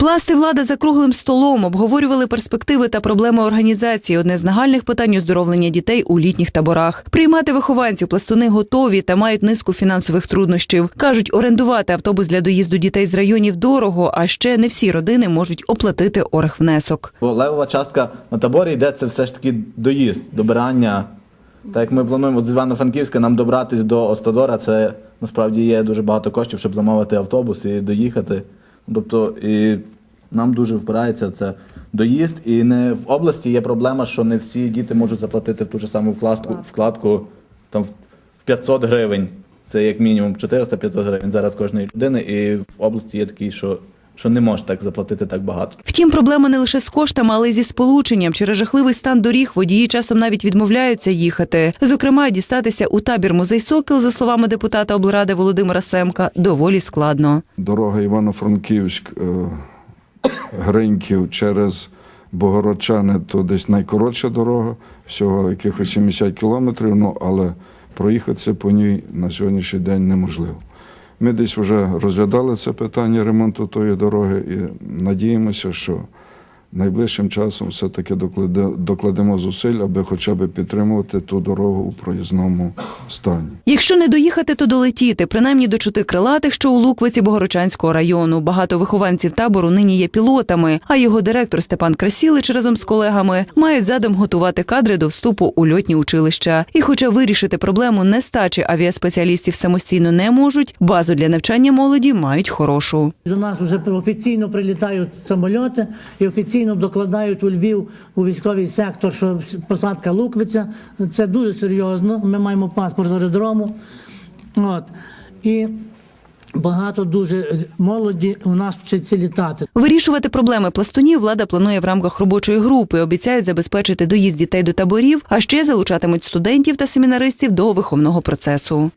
Пласти влада за круглим столом обговорювали перспективи та проблеми організації. Одне з нагальних питань оздоровлення дітей у літніх таборах. Приймати вихованців пластуни готові та мають низку фінансових труднощів. кажуть, орендувати автобус для доїзду дітей з районів дорого, а ще не всі родини можуть оплатити оргвнесок. Бо левова частка на таборі йде це все ж таки доїзд, добирання. Так як ми плануємо от з Івано-Франківська нам добратись до Остодора, це насправді є дуже багато коштів, щоб замовити автобус і доїхати. Тобто і нам дуже впирається це доїзд. І не в області є проблема, що не всі діти можуть заплатити в ту ж саму вкладку, вкладку там, в 500 гривень. Це як мінімум 400-500 гривень зараз кожної людини. І в області є такий, що, що не може так заплатити так багато. Втім, проблема не лише з коштами, але й зі сполученням. Через жахливий стан доріг водії часом навіть відмовляються їхати. Зокрема, дістатися у табір музей Сокіл, за словами депутата облради Володимира Семка, доволі складно. Дорога Івано-Франківськ, е, Гриньків через Богородчани, то десь найкоротша дорога, всього якихось 70 кілометрів, ну, але проїхатися по ній на сьогоднішній день неможливо. Ми десь вже розглядали це питання ремонту тої дороги і надіємося, що найближчим часом все-таки докладе- докладемо зусиль, аби хоча б підтримувати ту дорогу у проїзному стані. Якщо не доїхати, то долетіти, принаймні до чоти крилатих, що у Луквиці Богородчанського району. Багато вихованців табору нині є пілотами, а його директор Степан Красілич разом з колегами мають задум готувати кадри до вступу у льотні училища. І хоча вирішити проблему нестачі авіаспеціалістів самостійно не можуть, базу для навчання молоді мають хорошу. До нас вже офіційно прилітають самольоти і офіційно докладають у Львів у військовий сектор, що посадка Луквиця. Це дуже серйозно. Ми маємо паспорт аеродрому. От. І багато дуже молоді у нас вчиться літати. Вирішувати проблеми пластунів влада планує в рамках робочої групи. Обіцяють забезпечити доїзд дітей до таборів, а ще залучатимуть студентів та семінаристів до виховного процесу.